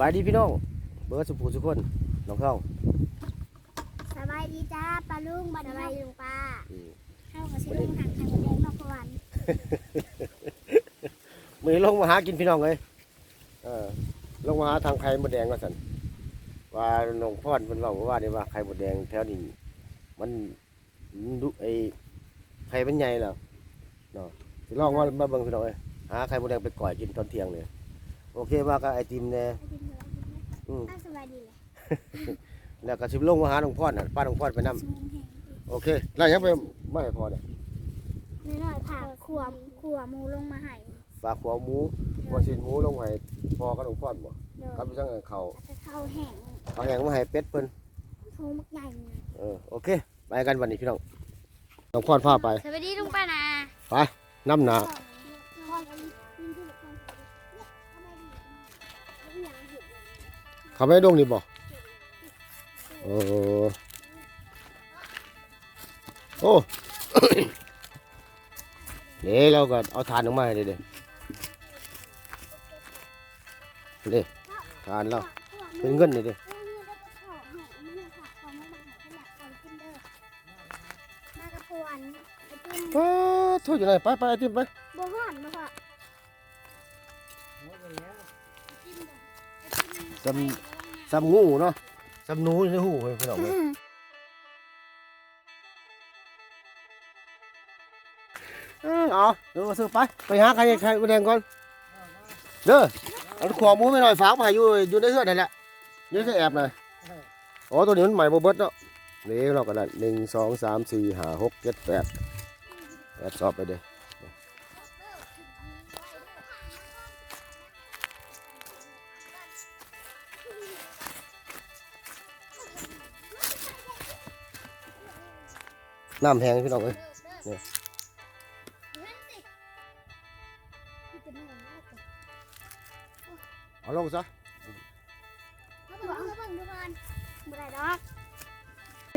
บายดีพี่น้อง เบิร์ดสุภูสุกคนน้องเข้าสบายดีจ้าปลาลุงบันสบายลุงป้าอืมเข้ากับชิลุงหันทางแดงนอกวันมือลงมาหากินพี่น้องเลยเออลงมาหาทางไข่มดแดงก็สันว่าน้องพ่อนเพิ่นเล่าว่านี่ว่าไข่มดแดงแถวนี้มันมันดุไอ้ไข่มันใหญ่แล้วเนาะสิลองว่ามาเบิ่งพี่น้องเอ้ยหาไข่มดแดงไปก่อยกินตอนเที่ยงเลย โอเคว่าก็ไอติมแน่อืมอ้าวสบายดีเลยแล้วก็สิลงมาหาน้องพ่อนน่ะป้าน้องพ่อนไปนํชูแห้งโอเคแล้วยังไปไม่พอเนี่ยนิดหน่อยผ่าขวมขวมูลงมาให้ฝากหัวหมูหัวชิ้นหมูลงให้พอกับน้องพ่อนบ่เดี๋ยวกับไปสั่งเขาจะเข้าแห้งเอาแหงมาให้เป็ดเพิ่นโทมักใหญ่เออโอเค ไปกันวันนี้พี่น้องน้องพอดพาไป สวัสดีลุงป้านะไปน้ำหนา เขาไม่ดงนี่บ่โอ้โอ้เดี๋ยวเราก็เอาทานออกมาให้เด้เด้เด้ทานเราเป็นเงินนี่เด้มากระพวนไอติมป้าโทษอยู่ไหนไปไปไอติมไปบ่ จำจำงูเนาะจำหนูอยู่ในหูเพิ่นพี่น้องเว้ยเออเอาเดี๋ยวมาซื้อไป ไปหาใครใครมาแดงก่อน เด้อเอาขอหมูไปหน่อยฝากมาให้อยู่อยู่ในเฮือนนั่นแหละอยืนแอบหน่อยอ๋อตัวนี้มันใหม่บ่เบิดเนาะนี่เราก็ได้หนึ่งสองสามสี่ห้าหกเจ็ดแปดแปดสอบไปเด้อ น้ำแห้งพี่น้องเอ้ยเอาลงซะ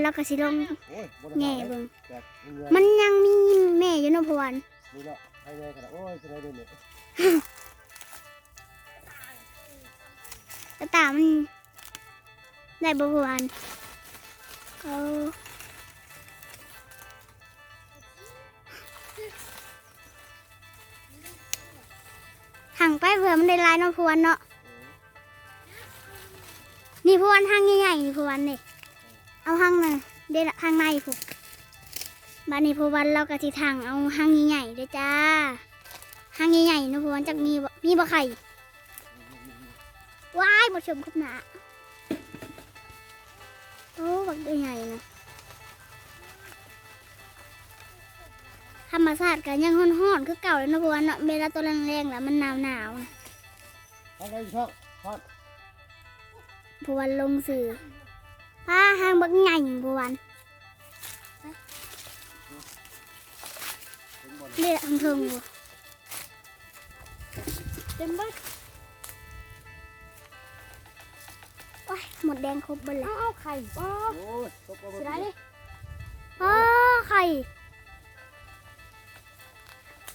แล้วก็สิลงแง่เบิ่งมันยังมีแม่อยู่นพวันนี่เนาะให้ไงกันโอ้ยจะได้เดินเนี่ยตาตามันได้บพวันเขา มันได้ลายน้องพวนเนาะนี่พวนหางใหญ่ๆนี่พวนนี่เอาหางน่ะเด็ดหางในผูกบ้านนี้พวันเราก็สิทางเอาหางใหญ่ๆเด้อจ้าหางใหญ่ๆนาะพวนจักมีมีบ่ไข่ว้ายมาชมครับหนาโอ้บักใหญ่นะธรรมชาติกันยังห้อนๆคือเก่าเลยนะพวกเนาะเวลาตัวแรงๆแล้วมันหนาวหนาวๆนะ อาไงช่องพอดพวนลงสื่อป้าหางบักใหญ่พวนเรียกทางเทิงบ่เต็มเบัดว้ายหมดแดงครบเบดเลยเอาไข่ป้าโอ้ยตกเอาเสียไปดายเลยอ๋อไข่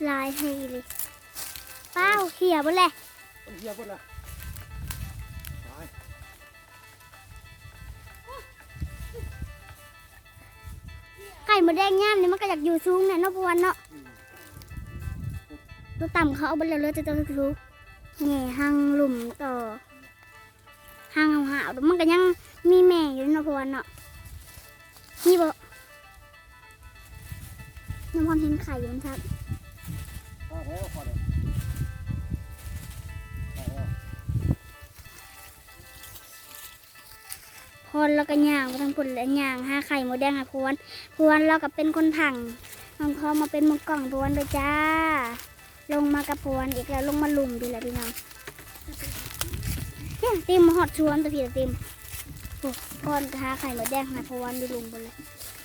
ลายให้เลยเป้าเขี่ยบนเลยมัน เหี้ยพุ่นละตายไก่มดแดงย่ามนี่มันก็อยากอยู่สูงเนี่ยเนาะพวนเนาะตัวต่ำเขาเอาบนเลยเลยจะตัวสูงแง่หังหลุมต่อหังเอาหาวมันก็ยังมีแม่อยู่เนาะพวนเนาะนี่บ่น้ำพรเห็นไข่อยู่นะครับ พรแล้วก็ย่างไปทางพุ่นและย่างหาไข่หมดแดงหาพวนพวนเราก็เป็นคนถังน้องเขามาเป็นมือกล่องพวนเลยจ้า ลงมากับพวนอีกแล้วลงมาลุมดีแหละพี่น้องเนี่ยติมหอดชวนตัวพี่ติมโอ้พรก็หาไข่หมดแดงหาพวนดีลุมไปเลย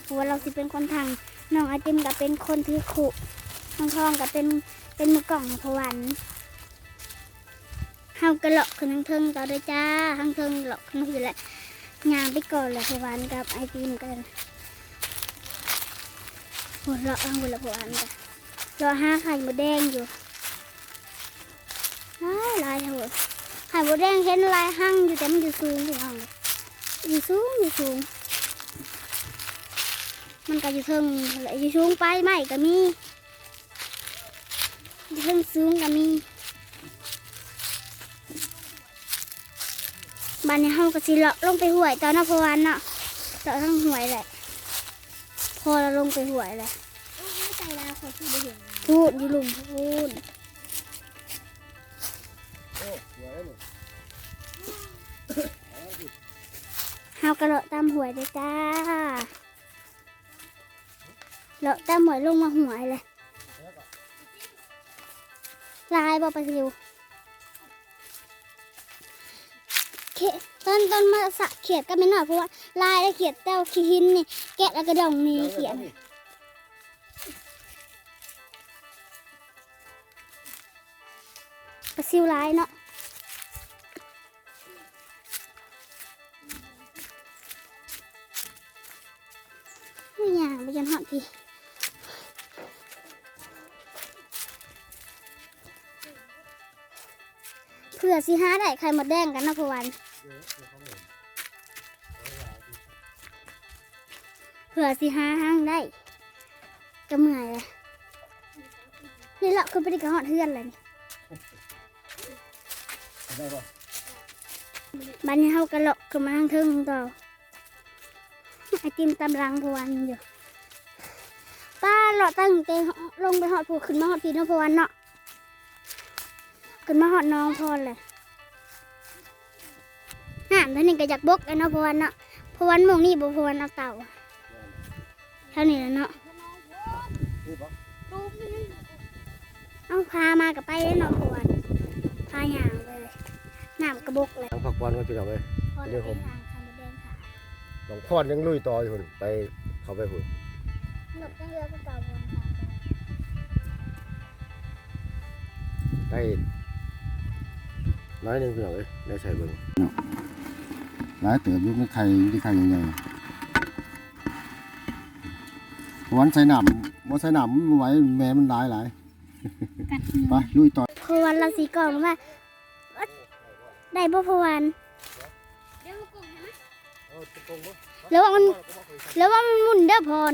พวนเราสิเป็นคนถังน้องไอติมก็เป็นคนถือขุน้องทองก็เป็นเป็นมือกล่องพวนเฮากระเลาะขึ้นทางเทิงต่อเลยจ้าทางเทิงเลาะขึ้นมาพี่แหละ งานไปก่อนเลยพวานกับไอติมกันหัวเราะหัวเราะพวานกันรอห้าไข่หมดแดงอยู่ลายลายเถอะไข่มดแดงเห็นลายหั่งอยู่แต่มันอยู่สูงพี่น้องอยู่สูงอยู่สูง มันก็อยู่เทิงและอยู่สูงไปไหมก็มีอยู่เทิงสูงก็มี บ้านนี้เฮาก็สิเลาะลงไปห่วยตอนนั้นเพราะวันเนาะเลาะทั้งห่วยแหละ พอเราลงไปห่วยแหละใจลาคนที่ได้เห็นพูดอยู่หลุมพูดโอ้สวยเลยเฮากระเลาะตามห่วยเลยจ้าเลาะตามห่วยลงมาห่วยเลยลายบอปลาซิว เขต้นต้นมาสะเขียดก็ไม่หน่อยเพราะว่าลายและเขียดเต้าขี้หินนี่แกะแล้วกระดองนี่เขียดปลาซิวลายเนาะไม่อยากไปจนหอดทีเผื่อสิหาได้ไข่หมดแดงกันนะพวัน เผื่อสิหาห้างได้ก็เมื่อยเลยนี่เราคือไปได้กระหอดเพื่อนเลยนี่ได้ปะบันนี้เขากระโลกขึ้นมาทางเทิงต่อไอติมตำรังพวันอยู่ป้าเลาตั้งแต่ลงไปหอดผูกขึ้นมาหอดพีนพวันเนาะขึ้นมาหอดน้องพรเลย น้ำท่านนี่ก็อยากบกไอ้เนาะพวันเนาะพวันหมองนี่บ่พวันเอาเต่าเท่านี้แหละเนาะนี่ป่ะเอาพามากับไปเลยเนาะพวันพาอย่างไปเลยน้ำกระบกเลยทางผักบอลกันพี่น้องเลยพอเดี๋ยวผม ทางคำแดงค่ะหลวงพ่อยังลุยต่ออยู่หุ่นไปเข้าไปหุ่นหลบจังเรือก็เก่าพวันค่ะได้น้อยหนึงพี่น้องเลยได้ใส่เบิ่ง หลายเติบอยู่ในไข่ที่ไข่ใหญ่ๆวันใส่น้ำวันใส่น้ำมันไหวแม่มันหลายหลายกัดไปลุยต่อพวันเราสีกล่องมาได้บ่พวันแล้วว่ามันแล้วว่ามันหมุนเด้อพร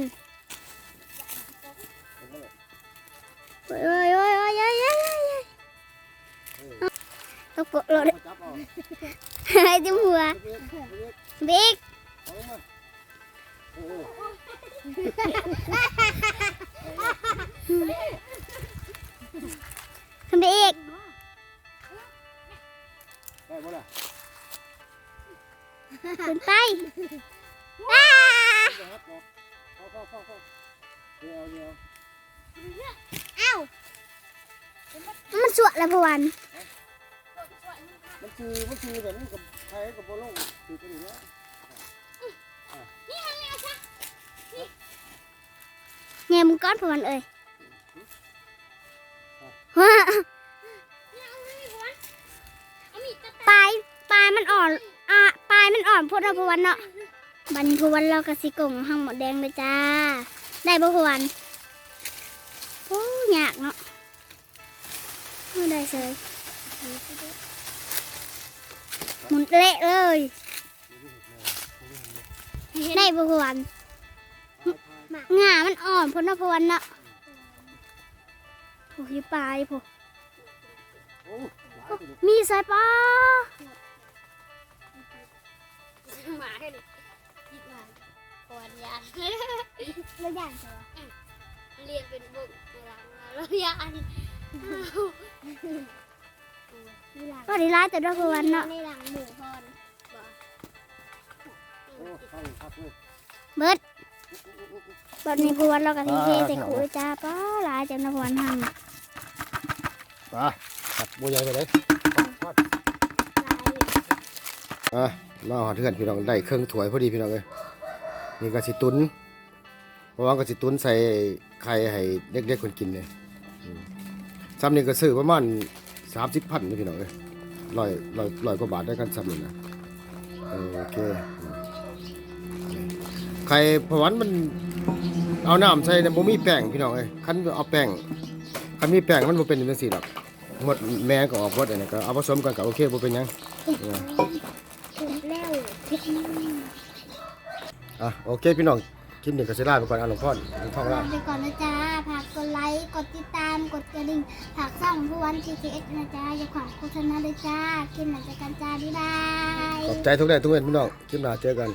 โอ้ยโอ้ยโอ้ยโอ้ยโอ้ยโอ้ยโอ้ยตกปกรถจับเอา ไอ้จิ้มหัวบิ๊กเอามาโอ้โหขึ้นไปอีกได้บ่ล่ะขึ้นไปอ้าได้ครับเข้าเข้าเข้าเข้าเดี๋ยวเดี๋ยวเอ้ามันสวดแล้วพวัน มันคือมันคือแบบนี้กับไทยกับโบโลกคือตัวนี้นะเงยมึงก้อนพวันเอ้ยว้าปลายปลายมันอ่อนอะปลายมันอ่อนพดเอาพวันเนาะบัดนพวันเรากระสิกงห้างหมดแดงเลยจ้า ได้บ่พวันโอ้ยากเนาะไม่ได้เลย หมุนเละเลยได้พวันงามันอ่อนพนพวันเนาะโอ้ยปลายพมีสายปลาหมาให้ดิคิดมาปวดยานแล้วยางเถอเรียนเป็นบุกหลังแล้วยาน ก็ได้ร้ายแต่ดอกพวันเนาะในหลังหมู่พรโอ้ตั้งครับเลยเบิดแบบนี้พวันเราก็ทีเทใส่ขู่เลยจ้าป้าหลายจังนะพวันทำไปตัดบัวใหญ่ไปเลยอะมาหอดเถื่อนพี่น้องได้เครื่องถ้วยพอดีพี่น้องเลยนี่ก็สิตุนเพราะว่าก็สิตุนใส่ไข่ให้เด็กๆคนกินเลยอืมซ้ำนี่ก็ซื้อประมาณ สามสิบพันนี่พี่น้องเลยร้อยร้อยร้อยกว่าบาทได้กันซ้ำนี่นะโอเคอืมไข่เพรวันมันเอาน้ำใส่เนี่ยบ่มีแป้งพี่น้องเอ้ยคันเอาแป้งคันมีแป้งมันบ่เป็นจังซี่หรอกหมดแม่ก็ออกหมดอันนี้ก็เอาผสมกันก็โอเคบ่เป็นหยังอะโอเคพี่น้องคลิปนี้ก็สิลาไปก่อนเอาหลวงพ่อหลวงพ่อลาลาไปก่อนนะจ๊ะฝา กดไลค์ กดติดตาม กดกระดิ่งฝากช่องผู้วัน TTS นะจ๊ะอย่าขวางโฆษณาเลยจ้ากินหลังจากกันจ้าบ๊ายบาย ขอบใจทุกท่านทุกท่านพี่น้องคลิปหน้าเจอกัน